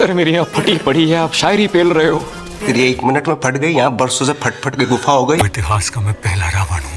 Sir मेरी यहाँ फटी पड़ी है आप शायरी पेल रहे हो। तेरी एक मिनट में फट गई यहाँ बरसों से फट फट के गुफा हो गई। इतिहास का मैं पहला रावण हूँ।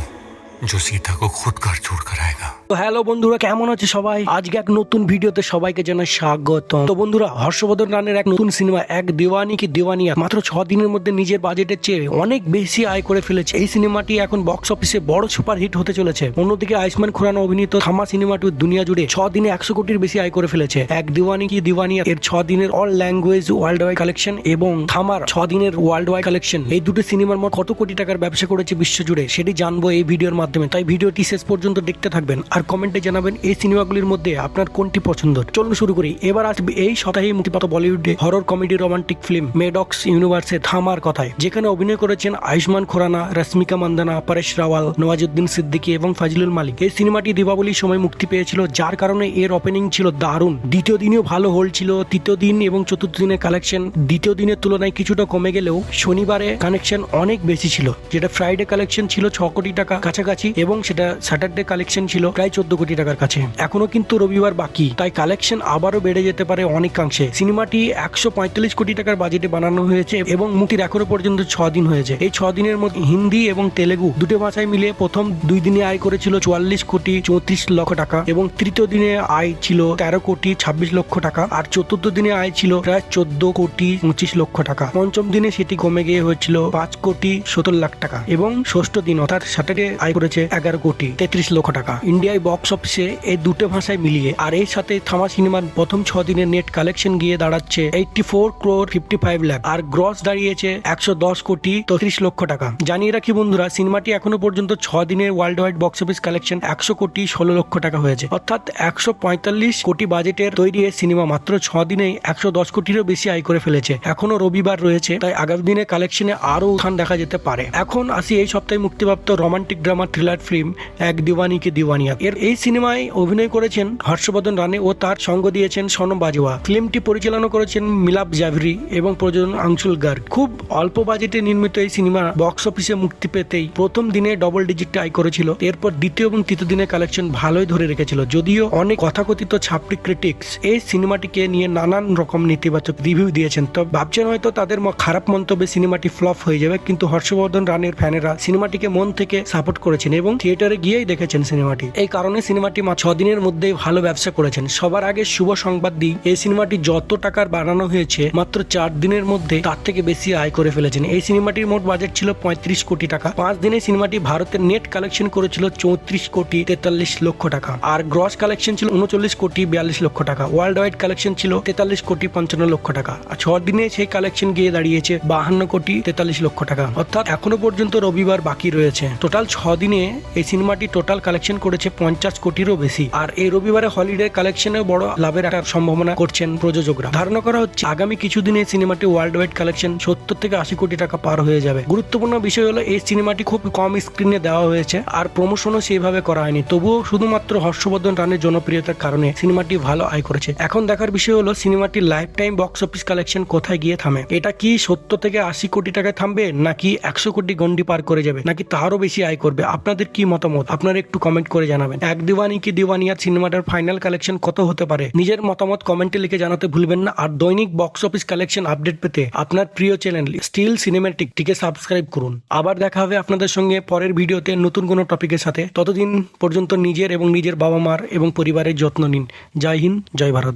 जो सीता को खुद घर छोड़ कर आएगा তো হ্যালো বন্ধুরা কেমন আছে সবাই আজকে এক নতুন ভিডিওতে সবাইকে জানাই স্বাগত তো বন্ধুরা হর্ষবর্ধন রানের এক নতুন সিনেমা এক দেওয়ানি কি দেওয়ানিয়া মাত্র ছ দিনের মধ্যে নিজের বাজেটের চেয়ে অনেক বেশি আয় করে ফেলেছে এই সিনেমাটি এখন বক্স অফিসে বড় সুপার হিট হতে চলেছে অন্যদিকে আয়ুষ্মান খুরানা অভিনীত থামা সিনেমাটি দুনিয়া জুড়ে ছ দিনে একশো কোটির বেশি আয় করে ফেলেছে এক দিওয়ানি কি দিওয়ানিয়া এর ছ দিনের all language worldwide collection এবং থামার ছ দিনের ওয়ার্ল্ড ওয়াইড কালেকশন এই দুটো সিনেমার মোট কত কোটি টাকার ব্যবসা করেছে বিশ্বজুড়ে সেটি জানবো এই ভিডিওর মাধ্যমে তাই ভিডিওটি শেষ পর্যন্ত দেখতে থাকবেন আর কমেন্টে জানাবেন এই সিনেমাগুলির মধ্যে আপনার কোনটি পছন্দ। চলুন শুরু করি। এবার আসবে এই সপ্তাহে মুক্তিপাত বলিউডে হরর কমেডি রোমান্টিক ফিল্ম মেডক্স ইউনিভার্সের থামার কথায় যেখানে অভিনয় করেছেন আয়ুষ্মান খুরানা, রশ্মিকা মান্দানা, পরেশ রাওয়াল, নওয়াজুদ্দিন সিদ্দিকী এবং ফাজলুল মালিক। এই সিনেমাটি দীপাবলির সময় মুক্তি পেয়েছিল, যার কারণে এর ওপেনিং ছিল দারুণ। দ্বিতীয় দিনেও ভালো হোল্ড ছিল, তৃতীয় দিন এবং চতুর্থ দিনের কালেকশন দ্বিতীয় দিনের তুলনায় কিছুটা কমে গেলেও শনিবারে কানেকশন অনেক বেশি ছিল, যেটা ফ্রাইডে কালেকশন ছিল ছ কোটি টাকা। কাছাকাছি এবং সেটা স্যাটারডে কালেকশন ছিল প্রায় চোদ্দ কোটি টাকার কাছে। এখনও কিন্তু রবিবার বাকি। তাই কালেকশন আবারও বেড়ে যেতে পারে অনেকাংশে। সিনেমাটি একশো পঁয়তাল্লিশ কোটি টাকার বাজেটে বানানো হয়েছে এবং মুক্তির এখনও পর্যন্ত ছ দিন হয়েছে। এই ছ দিনের মধ্যে হিন্দি এবং তেলেগু দুটো ভাষায় মিলে প্রথম দুই দিনে আয় করেছিল চুয়াল্লিশ কোটি চৌত্রিশ লক্ষ টাকা এবং তৃতীয় দিনে আয় ছিল তেরো কোটি ছাব্বিশ লক্ষ টাকা আর চতুর্থ দিনে আয় ছিল প্রায় চোদ্দ কোটি পঁচিশ লক্ষ টাকা। পঞ্চম দিনে সেটি কমে গিয়ে হয়েছিল পাঁচ কোটি সত্তর লাখ টাকা এবং ষষ্ঠ দিন অর্থাৎ স্যাটারডে আয় করেছে এগারো কোটি তেত্রিশ লক্ষ টাকা। ইন্ডিয়ায় বক্স অফিসে এই দুটো ভাষায় মিলিয়ে আর এর সাথে থামা সিনেমার প্রথম ছ দিনের নেট কালেকশন গিয়ে দাঁড়াচ্ছে eighty four crore fifty five lakh আর গ্রস দাঁড়িয়েছে একশো দশ কোটি তেত্রিশ লক্ষ টাকা। জানিয়ে রাখি বন্ধুরা, সিনেমাটি এখনও পর্যন্ত ছ দিনের world wide box office collection একশো কোটি ষোলো লক্ষ টাকা হয়েছে। অর্থাৎ একশো পঁয়তাল্লিশ কোটি বাজেটের তৈরি এই সিনেমা মাত্র ছ দিনেই একশো দশ কোটিরও বেশি আয় করে ফেলেছে। এখনও রবিবার রয়েছে, তাই আগামী দিনে কালেকশনে আরও উত্থান দেখা যেতে পারে। এখন আসি এই সপ্তাহে মুক্তিপ্রাপ্ত রোমান্টিক ড্রামা থ্রিলার ফিল্ম এক দিওয়ানি কে দিওয়ানিয়া এর এই সিনেমায় অভিনয় করেছেন হর্ষবর্ধন রানে ও তার সঙ্গ দিয়েছেন সনম বাজওয়া। ফিল্মটি পরিচালনা করেছেন মিলাপ জাভরি এবং প্রযোজন আংশুল গার্গ। খুব অল্প বাজেটে নির্মিত এই সিনেমা বক্স অফিসে মুক্তি পেতেই প্রথম দিনে ডবল ডিজিট আয় করেছিল। এরপর দ্বিতীয় এবং তৃতীয় দিনের কালেকশন ভালোই ধরে রেখেছিল। যদিও অনেক কথাকথিত ছাপটি ক্রিটিক্স এই সিনেমাটিকে নিয়ে নানান রকম নেতিবাচক রিভিউ দিয়েছেন। তো ভাবছেন হয়তো তাদের খারাপ মন্তব্যে সিনেমাটি ফ্লপ হয়ে যাবে। কিন্তু হর্ষবর্ধন রানের ফ্যানেরা সিনেমাটিকে মন থেকে সাপোর্ট করেছেন এবং থিয়েটারে গিয়েই দেখেছেন সিনেমাটি। এই কারণে সিনেমাটি মা ছ দিনের মধ্যেই ভালো ব্যবসা করেছেন। সবার আগে শুভ সংবাদ দিই, এই সিনেমাটি যত টাকার বানানো হয়েছে, মাত্র চার দিনের মধ্যে তার থেকে বেশি আয় করে ফেলেছেন। এই সিনেমাটির মোট বাজেট ছিল পঁয়ত্রিশ কোটি টাকা। পাঁচ দিনে সিনেমাটি ভারতের নেট কালেকশন করেছিল চৌত্রিশ কোটি তেতাল্লিশ লক্ষ টাকা। আর গ্রস কালেকশন ছিল উনচল্লিশ কোটি বিয়াল্লিশ লক্ষ টাকা। ওয়ার্ল্ড ওয়াইড কালেকশন ছিল তেতাল্লিশ কোটি পঞ্চান্ন লক্ষ টাকা। আর ছ দিনে সেই কালেকশন গিয়ে দাঁড়িয়েছে বাহান্ন কোটি তেতাল্লিশ লক্ষ টাকা। অর্থাৎ এখনও পর্যন্ত রবিবার বাকি রয়েছে। টোটাল ছ দিনে এই সিনেমাটি টোটাল কালেকশন করেছে পঞ্চাশ কোটিরও বেশি। আর এই রবিবারে হলিডে কালেকশনে বড় লাভের একটা সম্ভাবনা করছেন প্রযোজকরা। ধারণা করা হচ্ছে আগামী কিছুদিনে সিনেমাটি ওয়ার্ল্ড ওয়াইড কালেকশন সত্তর থেকে আশি কোটি টাকা পার হয়ে যাবে। গুরুত্বপূর্ণ বিষয় হলো, এই সিনেমাটি খুব কম স্ক্রিনে দেওয়া হয়েছে আর প্রমোশনও সেইভাবে করা হয়নি। তবুও শুধুমাত্র হর্ষবর্ধন রানের জনপ্রিয়তার কারণে সিনেমাটি ভালো আয় করেছে। এখন দেখার বিষয় হলো, সিনেমাটি lifetime box office collection কোথায় গিয়ে থামে? এটা কি সত্তর থেকে আশি কোটি টাকায় থামবে, নাকি একশো কোটি গন্ডি পার করে যাবে, নাকি তারও বেশি আয় করবে? আপনাদের কি মতামত? আপনারা একটু কমেন্ট করে জানাবেন। এক দিওয়ানি কি দিওয়ানিয়া সিনেমাটার ফাইনাল কালেকশন কত হতে পারে? নিজের মতামত কমেন্টে লিখে জানাতে ভুলবেন না। আর দৈনিক বক্স অফিস কালেকশন আপডেট পেতে আপনার প্রিয় চ্যানেল স্টিল সিনেমেটিক টিকে সাবস্ক্রাইব করুন। আবার দেখা হবে আপনাদের সঙ্গে পরের ভিডিওতে নতুন কোনো টপিকের সাথে। ততদিন পর্যন্ত নিজের এবং নিজের বাবা মার এবং পরিবারের যত্ন নিন। জয় হিন্দ, জয় ভারত।